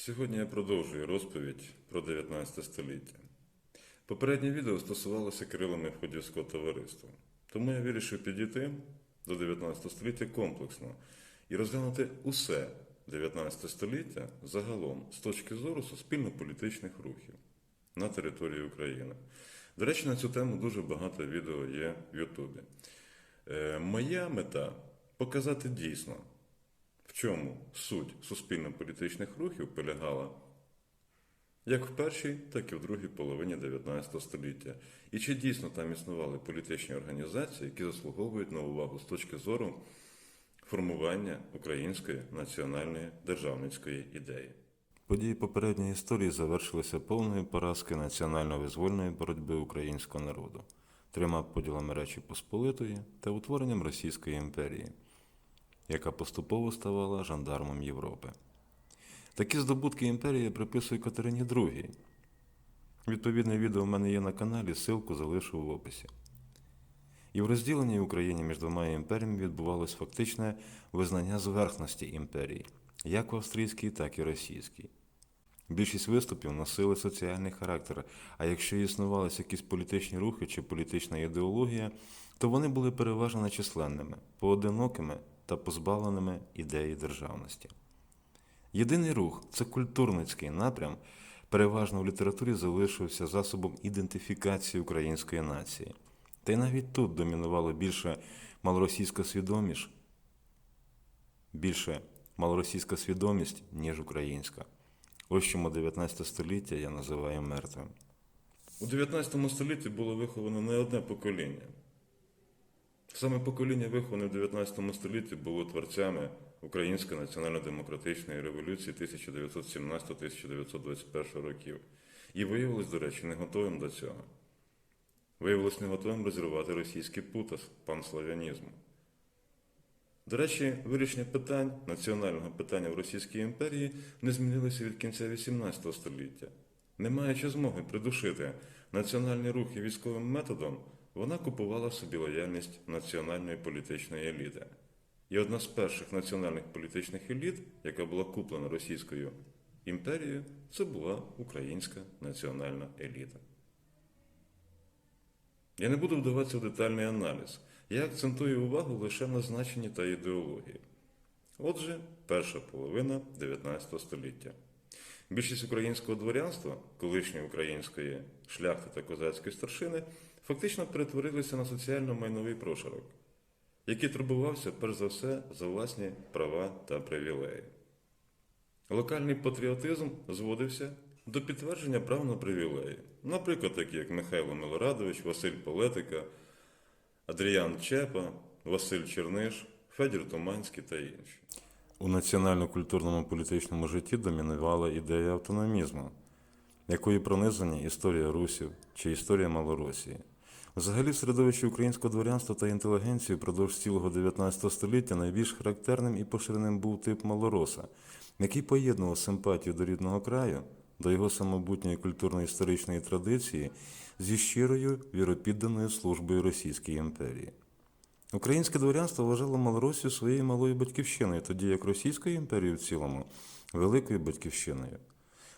Сьогодні я продовжую розповідь про 19 століття. Попереднє відео стосувалося Кирила Мефодівського товариства, тому я вирішив підійти до 19 століття комплексно і розглянути усе 19 століття загалом з точки зору суспільно-політичних рухів на території України. До речі, на цю тему дуже багато відео є в Ютубі. Е, моя мета показати дійсно, в чому суть суспільно-політичних рухів полягала як в першій, так і в другій половині 19 століття. І чи дійсно там існували політичні організації, які заслуговують на увагу з точки зору формування української національної державницької ідеї. Події попередньої історії завершилися повною поразкою національно-визвольної боротьби українського народу, трьома поділами Речі Посполитої та утворенням Російської імперії, яка поступово ставала жандармом Європи. Такі здобутки імперії приписує Катерині II. Відповідне відео в мене є на каналі, ссылку залишу в описі. І в розділеній Україні між двома імперіями відбувалось фактичне визнання зверхності імперії, як в австрійській, так і російській. Більшість виступів носили соціальний характер, а якщо існувалися якісь політичні рухи чи політична ідеологія, то вони були переважно нечисленними, поодинокими та позбавленими ідеї державності. Єдиний рух це культурницький напрям, переважно в літературі залишився засобом ідентифікації української нації. Та й навіть тут домінувало більше малоросійська свідомість, більше малоросійська свідомість, ніж українська. Ось чому 19 століття я називаю мертвим. У 19 столітті було виховано не одне покоління. Саме покоління, виховане в 19 столітті, було творцями Української національно-демократичної революції 1917-1921 років. І виявилось, до речі, не готовим до цього. Виявилось не готовим розірвати російський путас панславянізму. До речі, вирішення питань, національного питання в Російській імперії не змінилося від кінця XVIII століття. Не маючи змоги придушити національні рухи військовим методом, вона купувала собі лояльність національної політичної еліти. І одна з перших національних політичних еліт, яка була куплена Російською імперією, це була українська національна еліта. Я не буду вдаватися в детальний аналіз. Я акцентую увагу лише на значенні та ідеології. Отже, перша половина 19 століття. Більшість українського дворянства, колишньої української шляхти та козацької старшини, фактично перетворилися на соціально-майновий прошарок, який турбувався перш за все за власні права та привілеї. Локальний патріотизм зводився до підтвердження прав на привілеї, наприклад, такі як Михайло Милорадович, Василь Полетика, Адріян Чепа, Василь Черниш, Федір Туманський та інші. У національно-культурному політичному житті домінувала ідея автономізму, якою пронизані історія русів чи історія Малоросії. Взагалі, в середовищі українського дворянства та інтелігенції впродовж цілого 19 століття найбільш характерним і поширеним був тип малороса, який поєднував симпатію до рідного краю, до його самобутньої культурно-історичної традиції зі щирою віропідданою службою Російській імперії. Українське дворянство вважало Малоросію своєю малою батьківщиною, тоді як Російською імперією в цілому великою батьківщиною.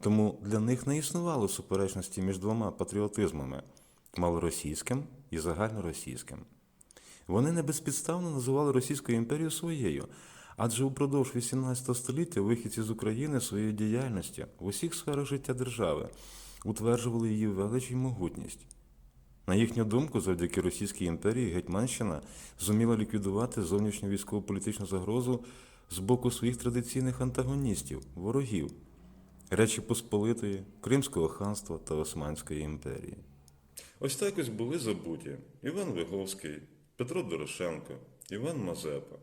Тому для них не існувало суперечності між двома патріотизмами малоросійським і загальноросійським. Вони не безпідставно називали Російську імперію своєю, адже упродовж XVIII століття вихідці з України своєю діяльністю в усіх сферах життя держави утверджували її велич і могутність. На їхню думку, завдяки Російській імперії Гетьманщина зуміла ліквідувати зовнішню військово-політичну загрозу з боку своїх традиційних антагоністів, ворогів Речі Посполитої, Кримського ханства та Османської імперії. Ось так ось були забуті Іван Виговський, Петро Дорошенко, Іван Мазепа.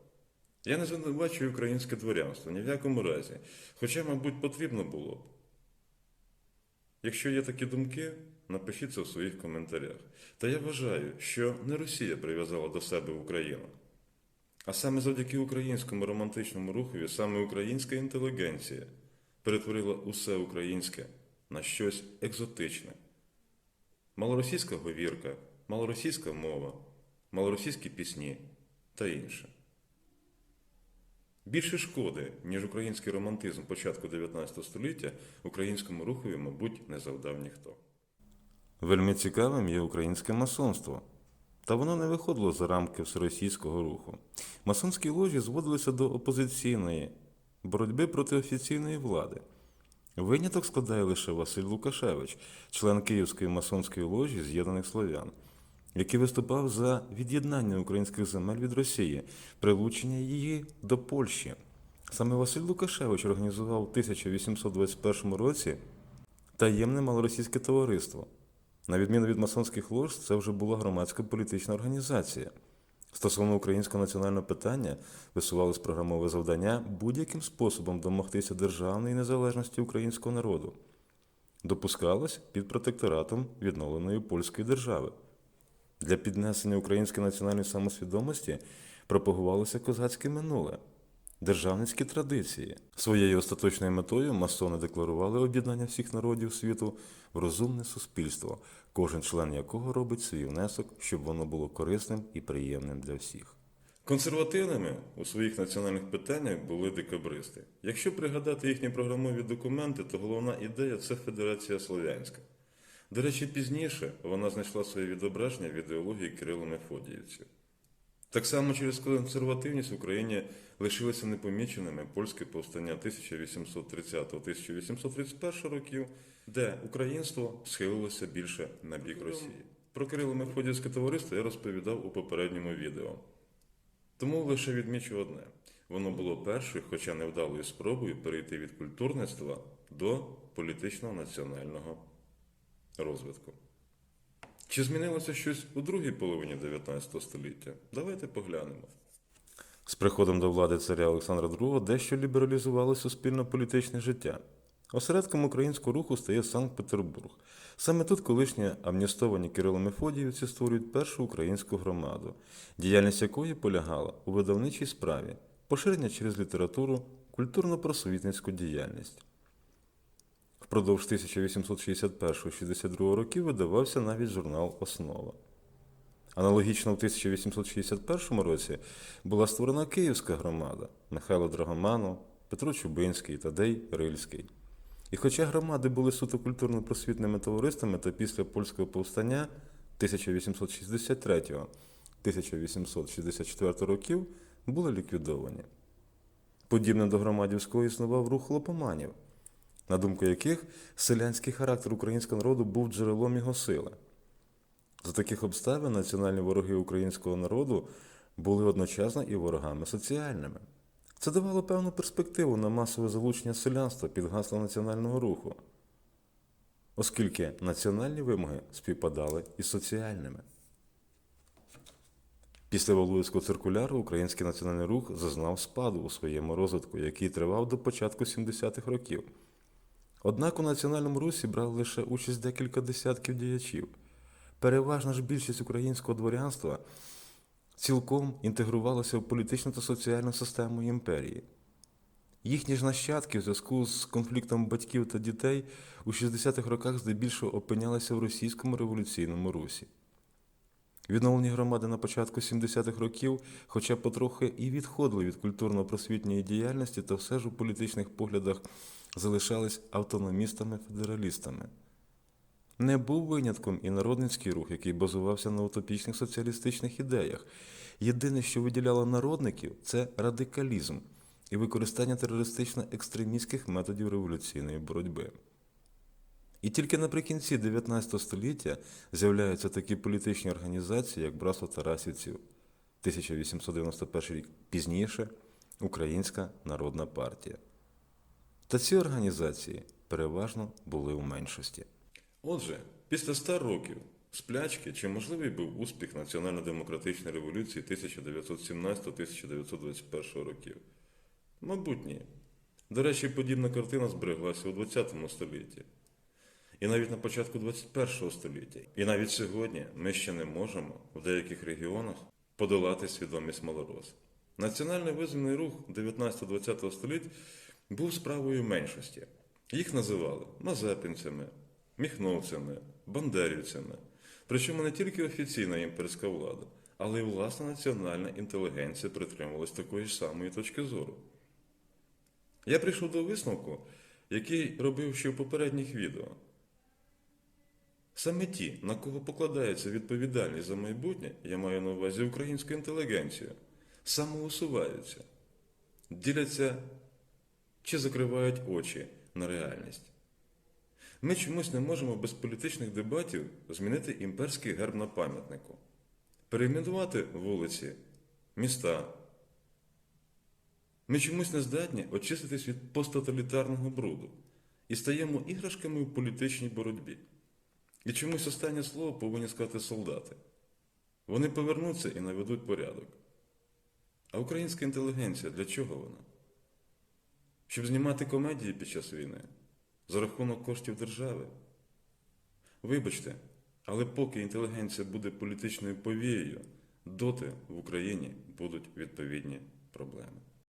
Я не звинувачую українське дворянство ні в якому разі, хоча, мабуть, потрібно було б. Якщо є такі думки, напишіть це в своїх коментарях. Та я вважаю, що не Росія прив'язала до себе Україну, а саме завдяки українському романтичному рухові, саме українська інтелігенція перетворила усе українське на щось екзотичне. Малоросійська говірка, малоросійська мова, малоросійські пісні та інше. Більше шкоди, ніж український романтизм початку 19 століття, українському рухові, мабуть, не завдав ніхто. Вельми цікавим є українське масонство. Та воно не виходило за рамки всеросійського руху. Масонські ложі зводилися до опозиційної боротьби проти офіційної влади. Виняток складає лише Василь Лукашевич, член Київської масонської ложі з'єднаних слов'ян, який виступав за від'єднання українських земель від Росії, прилучення її до Польщі. Саме Василь Лукашевич організував у 1821 році таємне малоросійське товариство. На відміну від масонських лож, це вже була громадська політична організація. Стосовно українського національного питання висувались програмове завдання будь-яким способом домогтися державної незалежності українського народу. Допускалось під протекторатом відновленої польської держави. Для піднесення української національної самосвідомості пропагувалося козацьке минуле, державницькі традиції. Своєю остаточною метою масони декларували об'єднання всіх народів світу в розумне суспільство, кожен член якого робить свій внесок, щоб воно було корисним і приємним для всіх. Консервативними у своїх національних питаннях були декабристи. Якщо пригадати їхні програмові документи, то головна ідея це Федерація Слов'янська. До речі, пізніше вона знайшла своє відображення в ідеології Кирило Мефодіївців. Так само через консервативність в Україні лишилися непоміченими польське повстання 1830-1831 років, де українство схилилося більше на бік Росії. Про Кирило Мефодіївське товариство я розповідав у попередньому відео. Тому лише відмічу одне: воно було першою, хоча невдалою спробою перейти від культурництва до політичного національного розвитку. Чи змінилося щось у другій половині 19 століття? Давайте поглянемо. З приходом до влади царя Олександра II дещо лібералізувало суспільно-політичне життя. Осередком українського руху стає Санкт-Петербург. Саме тут колишні амністовані Кирило Мефодіївці створюють першу українську громаду, діяльність якої полягала у видавничій справі, поширення через літературу, культурно-просвітницьку діяльність. Впродовж 1861-62 років видавався навіть журнал Основа. Аналогічно в 1861 році була створена Київська громада Михайло Драгоманов, Петро Чубинський, Тадей Рильський. І хоча громади були суто культурно-просвітними товариствами, то після польського повстання 1863-1864 років були ліквідовані. Подібно до громадівського існував рух лопоманів, на думку яких селянський характер українського народу був джерелом його сили. За таких обставин національні вороги українського народу були одночасно і ворогами соціальними. Це давало певну перспективу на масове залучення селянства під гаслом національного руху, оскільки національні вимоги співпадали із соціальними. Після Валуївського циркуляру український національний рух зазнав спаду у своєму розвитку, який тривав до початку 70-х років. Однак у національному русі брали лише участь декілька десятків діячів. Переважна ж більшість українського дворянства цілком інтегрувалася в політичну та соціальну систему імперії. Їхні ж нащадки в зв'язку з конфліктом батьків та дітей у 60-х роках здебільшого опинялися в російському революційному русі. Відновлені громади на початку 70-х років, хоча потрохи і відходили від культурно-просвітньої діяльності, та все ж у політичних поглядах залишались автономістами-федералістами. Не був винятком і народницький рух, який базувався на утопічних соціалістичних ідеях. Єдине, що виділяло народників, це радикалізм і використання терористично-екстремістських методів революційної боротьби. І тільки наприкінці 19 століття з'являються такі політичні організації, як Братство Тарасівців, 1891 рік, пізніше Українська Народна партія. Та ці організації переважно були у меншості. Отже, після 100 років сплячки, чи можливий був успіх національно-демократичної революції 1917-1921 років? Мабуть, ні. До речі, подібна картина збереглася у ХХ столітті. І навіть на початку 21 століття. І навіть сьогодні ми ще не можемо в деяких регіонах подолати свідомість малорос. Національний визвольний рух 19-20 століть був справою меншості. Їх називали мазепинцями, міхновцями, бандерівцями. Причому не тільки офіційна імперська влада, але й власна національна інтелігенція притримувалась такої ж самої точки зору. Я прийшов до висновку, який робив ще в попередніх відео. Саме ті, на кого покладається відповідальність за майбутнє, я маю на увазі українську інтелігенцію, самоусуваються, діляться чи закривають очі на реальність. Ми чомусь не можемо без політичних дебатів змінити імперський герб на пам'ятнику, перейменувати вулиці, міста. Ми чомусь не здатні очиститись від посттоталітарного бруду і стаємо іграшками в політичній боротьбі. І чомусь останнє слово повинні сказати солдати. Вони повернуться і наведуть порядок. А українська інтелігенція для чого вона? Щоб знімати комедії під час війни за рахунок коштів держави. Вибачте, але поки інтелігенція буде політичною повією, доти в Україні будуть відповідні проблеми.